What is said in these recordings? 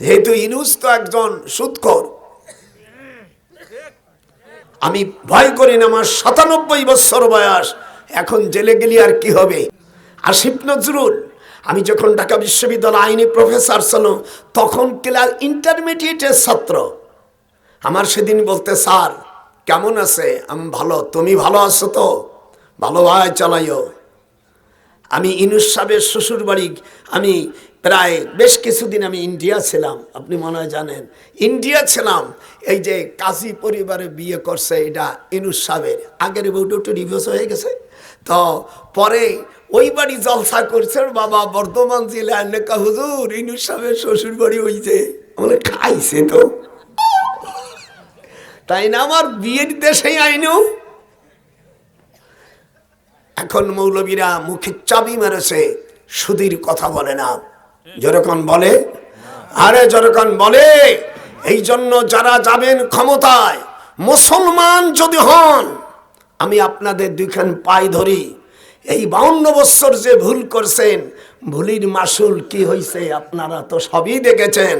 যেহেতু ইনুস তো একজন সুৎকর আমি ভয় করি না, আমার সাতানব্বই বছর বয়স। এখন জেলে গেলি আর কি হবে? আসিফ নজরুল, আমি যখন ঢাকা বিশ্ববিদ্যালয় আইনি প্রফেসর ছিল তখন ক্লাস ইন্টারমিডিয়েটের ছাত্র। আমার সেদিন বলতে, স্যার, কেমন আছে? আমি ভালো। তুমি ভালো আছো তো? ভালো, ভাই, চালাইও। আমি ইনুস সাহেবের শ্বশুর বাড়ি আমি প্রায় বেশ কিছুদিন আমি ইন্ডিয়া ছিলাম, আপনি মনে হয় জানেন। ইন্ডিয়া ছিলাম, এই যে কাজী পরিবারে বিয়ে করছে এটা ইনুস সাহেবের। আগের বউটা একটু ডিভোর্স হয়ে গেছে। তো পরে ওই বাড়ি জলসা করছে বাবা বর্ধমান জেলায় লেখা হুজুর, ইনুস সাহেবের শ্বশুর বাড়ি হইছে বলে খাইছে তো। তাই না আমার বিয়ের দেশেই আইনু? এখন মৌলবীরা মুখে চাবি মেরেছে, সুধীর কথা বলে না। যেরকম বলে, আরে যেরকম বলে এই জন্য যারা যাবেন ক্ষমতায়, মুসলমান যদি হন, আমি আপনাদের দুইখান পাই ধরি। এই বাউন্ন বছর যে ভুল করছেন, ভুলির মাসুল কি হয়েছে আপনারা তো সবই দেখেছেন।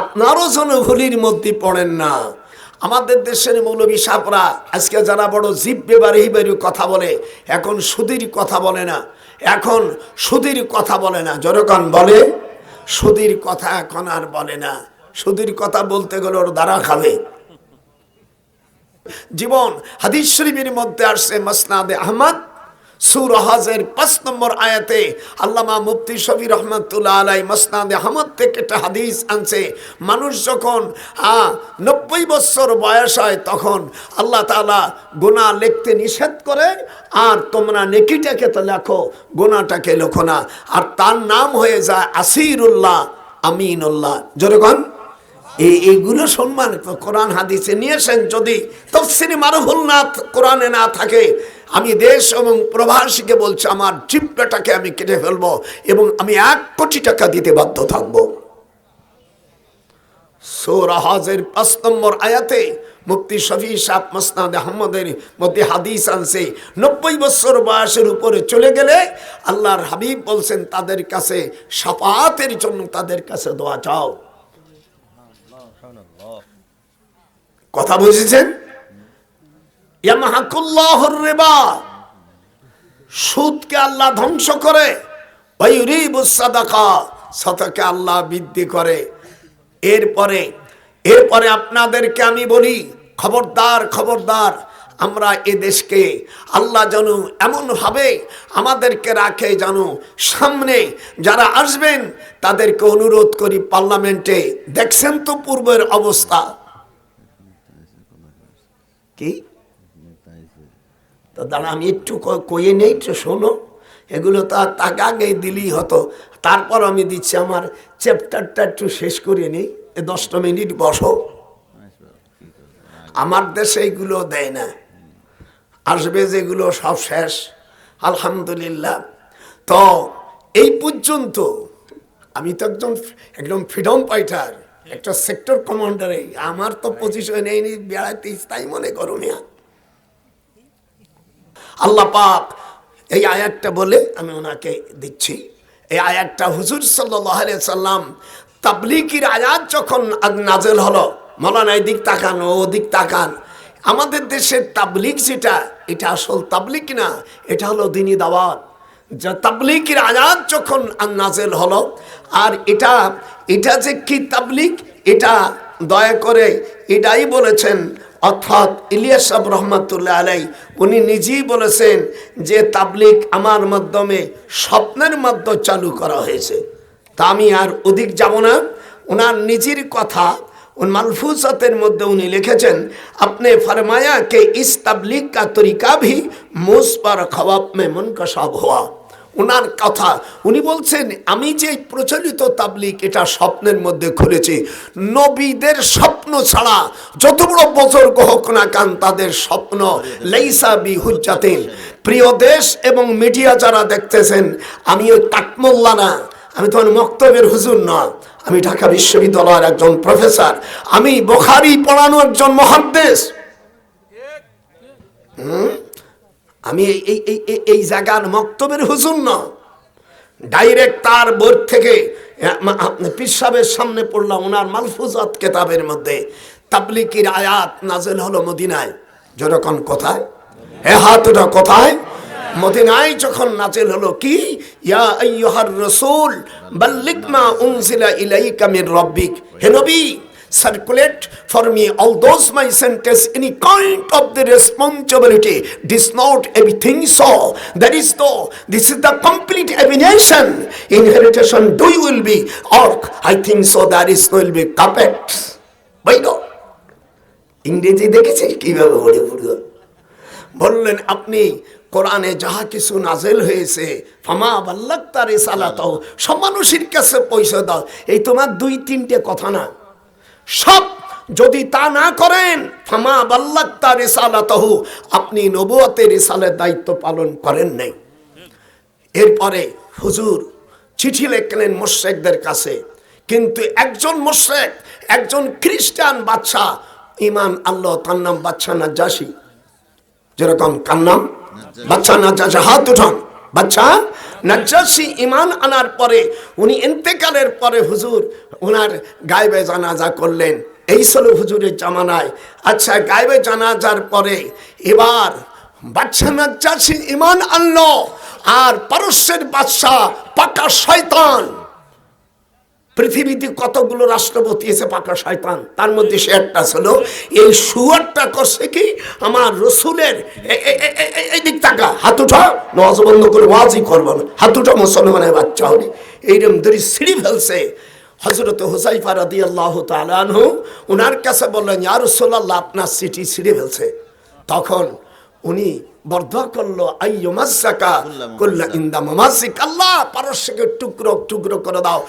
আপনারও যেন ভুলির মধ্যে পড়েন না। আমাদের দেশের মৌলবী সাপরা আজকে যারা বড় জীব বেবারি বেরু কথা বলে, এখন সুদীর কথা বলে না। এখন সুদীর কথা বলে না, জনগণ বলে সুদীর কথা এখন আর বলে না। সুদীর কথা বলতে গেলে ওর দ্বারা খাবে। জীবন, হাদিস শরীফের মধ্যে আসছে মসনাদে আহমদ সুরহাজের পাঁচ নম্বর আয়াতে আল্লামা মুফতি শবি রহমতুল্লাহ আলাই মসনাদে আহমদ থেকে একটা হাদিস আনছে, মানুষ যখন হ্যাঁ নব্বই বছর বয়স হয় তখন আল্লাহ তালা গোনা লিখতে নিষেধ করে, আর তোমরা নেকিটাকে তো লেখো গোনাটাকে লেখো না। আর তার নাম হয়ে যায় আসিরুল্লাহ, আমিনুল্লাহ। যেরকম এই, এইগুলো সম্মান কোরআন হাদিসে নিয়েছেন যদি তফসিরি মারুফুল না, কোরআনে না থাকে আমি দেশ এবং প্রবাসীকে বলছি আমার জিব্বাটাকে আমি কেটে ফেলব এবং আমি এক কোটি টাকা দিতে বাধ্য থাকব। সৌরাহাজের পাঁচ নম্বর আয়াতে মুক্তি শফি সাহ মসনাদ আহমদের মধ্যে হাদিস আনছে নব্বই বছর বয়সের উপরে চলে গেলে আল্লাহর হাবিব বলছেন তাদের কাছে সাফাতের জন্য তাদের কাছে দোয়া চাও। কথা বুঝেছেন? সুদকে আল্লাহ ধ্বংস করে সাদাকে আল্লাহ বৃদ্ধি করে। এরপরে এরপরে আপনাদেরকে আমি বলি, খবরদার খবরদার, আমরা এ দেশকে আল্লাহ যেন এমনভাবে আমাদেরকে রাখে যেন সামনে যারা আসবেন, তাদেরকে অনুরোধ করি পার্লামেন্টে। দেখছেন তো পূর্বের অবস্থা? কি? তো দাঁড়া আমি একটু কয়ে নেই তো, শোনো। এগুলো তো আর তাকে আগেই দিলেই হতো। তারপর আমি দিচ্ছি আমার চ্যাপ্টারটা একটু শেষ করে নিই। দশটা মিনিট বসো। আমার দেশে এইগুলো দেয় না। আসবে যেগুলো সব শেষ। আলহামদুলিল্লাহ। তো এই পর্যন্ত আমি তো একজন, একদম ফ্রিডম ফাইটার একটা সেক্টর কমান্ডারে আমার তো পজিশন এই বেড়াইতে তাই মনে করো না। আল্লাহ পাক এই আয়াতটা বলে আমি ওনাকে দিচ্ছি। এই আয়াতটা হুজুর সাল্লাহ সাল্লাম তাবলিকির আয়াত যখন নাজেল হলো, মলানা এদিক তাকান, ও ওদিক তাকান, আমাদের দেশের তাবলিক যেটা, এটা আসল তাবলিক না, এটা হলো দিনী দাওয়াত। যা তাবলিকের আয়াত যখন নাজেল হলো, আর এটা এটা যে কি তাবলিক এটা দয়া করে এটাই বলেছেন অর্থাৎ ইলিয়াস সাহ রহমতুল্লাহ আলাই, উনি নিজেই বলেছেন যে তাবলিক আমার মাধ্যমে স্বপ্নের মাধ্যমে চালু করা হয়েছে। তা আমি আর অধিক যাব না। ওনার নিজের কথা মালফুজাতের মধ্যে উনি লিখেছেন, আপনি ফরমায়া কে ইস তাবলিক কা তরিকা ভি মুস খবাব মে মন কা সব হওয়া ওনার কথা। উনি বলছেন, আমি যে প্রচলিত তাবলিক এটা স্বপ্নের মধ্যে খুলেছি। নবীদের স্বপ্ন ছাড়া যত বড় বজর্গ হোক না কান, তাদের স্বপ্ন লেইসা বি হুজ্জাতিন প্রিয় দেশ এবং মিডিয়া যারা দেখতেছেন, আমি ওই তাকমোল্লা না আমি তোমার মক্তবের হুজুর না। আমি ঢাকা বিশ্ববিদ্যালয়ের একজন প্রফেসর। আমি বোখারি পড়ানো একজন মহাদ্দেশ। হুম? আমি এই এই এই জায়গার মক্তবের হুজুর না ডাইরেক্ট তার বোর্ড থেকে পীর সাহেবের সামনে পড়লাম ওনার মালফুজাত কেতাবের মধ্যে। তাবলিকির আয়াত নাজেল হলো মদিনায়। যেরকম কোথায়? এ হাতটা কোথায়? মদিনায় যখন নাজেল হলো কি? ইয়া আইয়ুহার রাসূল, বাল্লিগ মা উনজিলা ইলাইকা মির রাব্বিক। হে নবী! Circulate for me all those my sentence any kind of the responsibility this not everything so that is though this is the complete aviation inheritance do you will be or i think so that is will be carpet by God ইংরেজি দেখেছে কীভাবে পড়ে পড়ে বললেন আপনি কোরআনে যাহা কিছু নাজেল হয়েছে ফামা বাল্লাক তার সালাতাও সব মানুষের কাছে পয়সা দাও এই তোমার দুই তিনটে কথা না সব যদি তা না করেন, ফামা বাল্লাক তার সালাতাহু আপনি নবুয়তের রিসালের দায়িত্ব পালন করেন নাই। এরপরে হুজুর চিঠি লিখলেন মোশেকদের কাছে, কিন্তু একজন মোশেক, একজন খ্রিস্টান বাচ্চা ইমান আল্লাহ, তার নাম বাচ্চা নাজ্জাসী। যেরকম কার নাম? বাচ্চা নাজ্জাসী, হাত উঠান। বাচ্চা নাজ্জাসি ইমান আনার পরে, উনি ইন্তেকালের পরে হুজুর ওনার গায়েবে জানাজা করলেন। এই ছিল হুজুরের জামানায়। আচ্ছা গায়েবে জানাজার পরে এবার বাচ্চা নাজ্জাসি ইমান আনলো, আর পারস্যের বাদশাহ পাকা শয়তান। পৃথিবীতে কতগুলো রাষ্ট্রপতি এসে পাকা শয়তান? তার মধ্যে সে একটা ছিল এই সুয়ারটা করছে কি? আমার রসুলের এই দিক টাকা হাত উঠা নজ বন্ধ করে ওয়াজই করব না। হাত উঠা মুসলমানের বাচ্চা হলে। এইরকম ধরে সিঁড়ি ফেলছে। হজরত হুসাইফা রাদি আল্লাহ তালানহু ওনার কাছে বললেন ইয়ার রসুল্লাহ আপনার সিটি ছিঁড়ে ফেলছে। তখন উনি বর্ধা করল আইয়মাসাকা করলা ইন্দা মামাসিক, আল্লাহ, পারস্যকে টুকরো টুকরো করে দাও।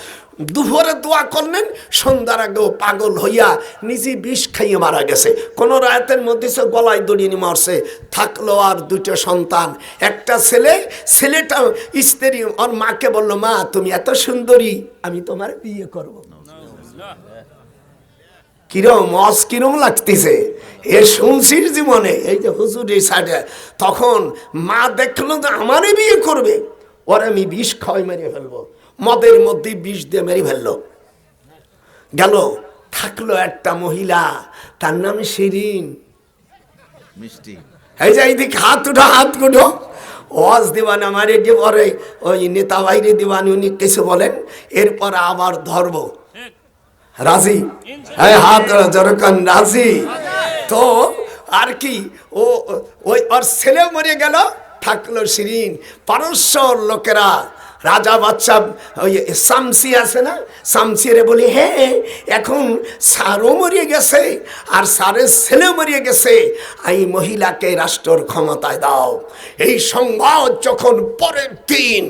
দুপুরে দোয়া করলেন, সন্ধ্যার আগেও পাগল হইয়া নিজে বিষ খাইয়ে মারা গেছে। কোন রায়তের মধ্যে সে গলায় দড়িয়ে মারছে। থাকল আর দুটো সন্তান। একটা ছেলে, ছেলেটা স্ত্রী, ওর মাকে বলল, মা, তুমি এত সুন্দরী, আমি তোমার বিয়ে করব। কিরম মস কিরম লাগতেছে। এ শুনছির জীবনে? এই যে হুজুর এই সাইডে। তখন মা দেখল যে আমারই বিয়ে করবে। ওর আমি বিষ খাওয়াই মেরে ফেলব। মদের মধ্যে বিষ দিয়ে মেরে ফেলল। গেল থাকল একটা মহিলা তার নাম শিরিন। মিষ্টি। এই যে এইদিকে হাত উঠো হাত উঠো ওয়াজ দিবান আমার যে পরে ওই নেতা বাইরে দিবান উনি কিছু বলেন এরপর আবার ধরবো। রাজি? হ্যাঁ হাত যেরকম রাজি? তো আর কি ও ওই ওর ছেলে মরে গেল থাকল শিরিন। পারস্যর লোকেরা রাজা বাচ্চা ওই সামসি আছে না? সামসিরে বলি হ্যাঁ এখন সারও মরিয়ে গেছে আর সারের ছেলে মরিয়ে গেছে। এই মহিলাকে রাষ্ট্রর ক্ষমতায় দাও। এই সংবাদ যখন পরের দিন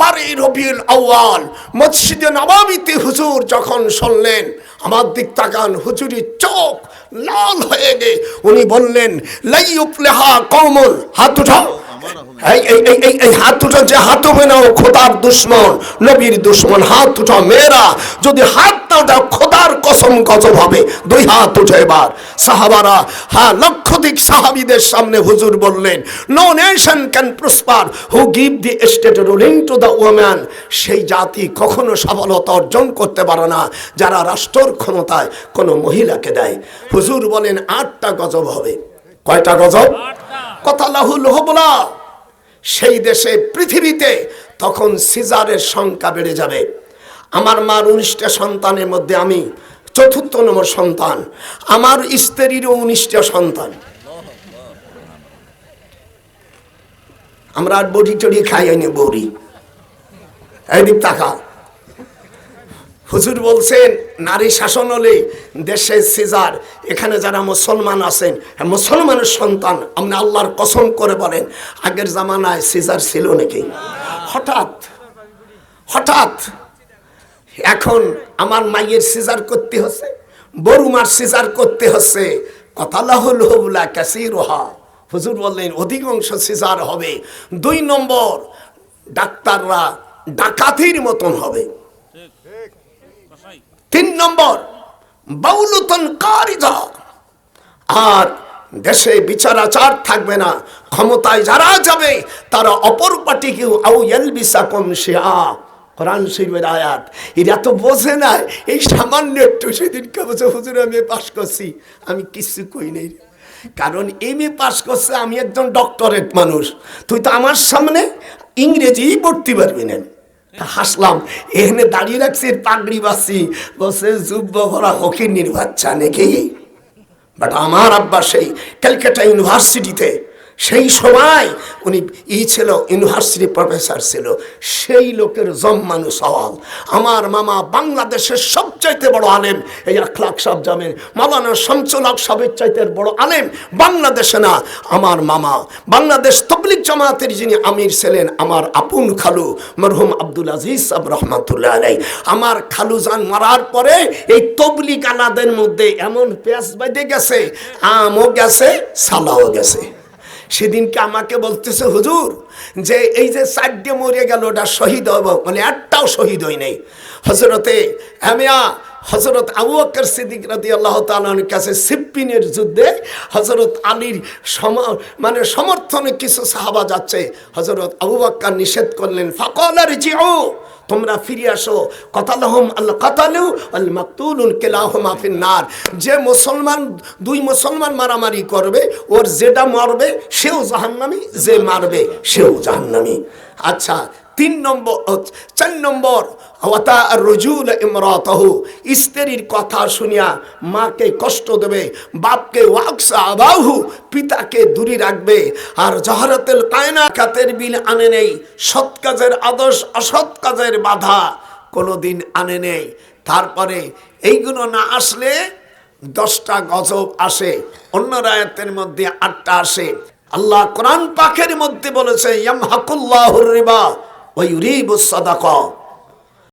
বারে রবিউল আউয়াল মসজিদে নবাবিতে হুজুর যখন শুনলেন, আমার দিক তাকান হুজুরির চোখ লাল হয়ে গে উনি বললেন, লাই উপলেহা কমল হাত উঠাও। এই হাত উঠো যে হাত হবে না খোদার দুশ্মন, নবীর দুশ্মন, হাত উঠাও। মেয়েরা, যদি হাত না খোদার কসম দুই হাত উঠে এবার। সাহাবারা হ্যাঁ সাহাবিদের সামনে হুজুর বললেন no nation can prosper who give the state ruling to the woman সেই জাতি কখনো সফলতা অর্জন করতে পারে না, যারা রাষ্ট্রর ক্ষমতায় কোনো মহিলাকে দেয়। হুজুর বলেন, আটটা গজব হবে। কয়টা গজব? কথা লাহুল হবলা। সেই দেশে, পৃথিবীতে তখন সিজারের সংখ্যা বেড়ে যাবে। আমার মার উনিশটা সন্তানের মধ্যে আমি চতুর্থ নম্বর সন্তান। আমার স্ত্রীরও উনিশটা সন্তান। আমরা আর বড়ি টড়ি খাই আনি বড়ি এদিক তাকা হুজুর বলছেন নারী শাসন হলে দেশে সিজার এখানে যারা মুসলমান আছেন হ্যাঁ, মুসলমানের সন্তান আপনি আল্লাহর কসম করে বলেন আগের জামানায় সিজার ছিল নাকি? হঠাৎ হঠাৎ এখন আমার মায়ের সিজার করতে হচ্ছে বরুমার সিজার করতে হচ্ছে কথালাহুল কাসির রোহা হুজুর বললেন অধিকাংশ সিজার হবে দুই নম্বর ডাক্তাররা ডাকাতির মতন হবে। তিন নম্বর, বাউলতন কারিদা আর দেশে বিচার আচার থাকবে না, ক্ষমতায় যারা যাবে, তারা অপর পার্টিকেও আউ এলবিসা কম শেয়া কোরআন শরীফের আয়াত, এরা তো বোঝে না, এই সামান্য একটু সেদিনকে বলছে হুজুর আমি পাশ করছি। আমি কিছু কই নেই কারণ এম এ পাশ করছে, আমি একজন ডক্টরেট মানুষ। তুই তো আমার সামনে ইংরেজি পড়তে পারবি না। হাসলাম। এখানে দাঁড়িয়ে রাখছি পাগড়ি বাসি। বসে যুব্য ভরা হকির বাচ্চা নাকি? বাট আমার আব্বা সেই ক্যালকাটা ইউনিভার্সিটিতে, সেই সময় উনি ই ছিল, ইউনিভার্সিটি প্রফেসর ছিল। সেই লোকের জম্মানু সওয়াল। আমার মামা বাংলাদেশের সবচাইতে বড় আলেম। এই আখলাক সাহেব জামেন মালানা শামসুল সাহেবের চাইতে বড় আলেম বাংলাদেশে না। আমার মামা বাংলাদেশ তবলিক জামাতের যিনি আমির ছিলেন, আমার আপন খালু মরহুম আব্দুল আজিজ সাহেব রহমাতুল্লাহ আলাই আমার খালু যান মারার পরে এই তবলিক আনাদের মধ্যে এমন পেঁয়াজ বাইদে গেছে, আমও গেছে, সালাও গেছে। সেদিনকে আমাকে বলতেছে, হুজুর, যে এই যে চারটে মরে গেল, ওটা শহীদ হব। মানে একটাও শহীদ হয় নাই। হজরতে হ্যামিয়া হজরত আবু আক্কর সিদ্দিক রাদি আল্লাহ তালার কাছে সিপ্পিনের যুদ্ধে হজরত আলীর সম মানে সমর্থনে কিছু সাহাবা যাচ্ছে। হজরত আবু বাক্কার নিষেধ করলেন, ফাকল আর জিও তোমরা ফিরে আসো। কথালহম আল্লাহ কাতালু আল মাকতুলুন কেলাহম আফিন নার। যে মুসলমান, দুই মুসলমান মারামারি করবে, ওর যেটা মারবে, সেও জাহান্নামি, যে মারবে, সেও জাহান্নামি। আচ্ছা তিন নম্বর চার নম্বর ওয়াতা রজুল ইমরাতহু, স্ত্রীর কথা শুনিয়া মাকে কষ্ট দেবে, বাপকে ওয়াকসা আবাহু, পিতাকে দূরে রাখবে, আর জহরতেল কায়না কাতের বিল আনে নেই, সৎ কাজের আদর্শ অসৎ কাজের বাধা কোনোদিন আনে নেই। তারপরে এইগুলো না আসলে দশটা গজব আসে, অন্য রায়াতের মধ্যে আটটা আসে। আল্লাহ কোরআন পাখের মধ্যে বলেছে, ইয়ামহাকুল্লাহুর রিবা ওয়া ইউরিবুস সাদাকা।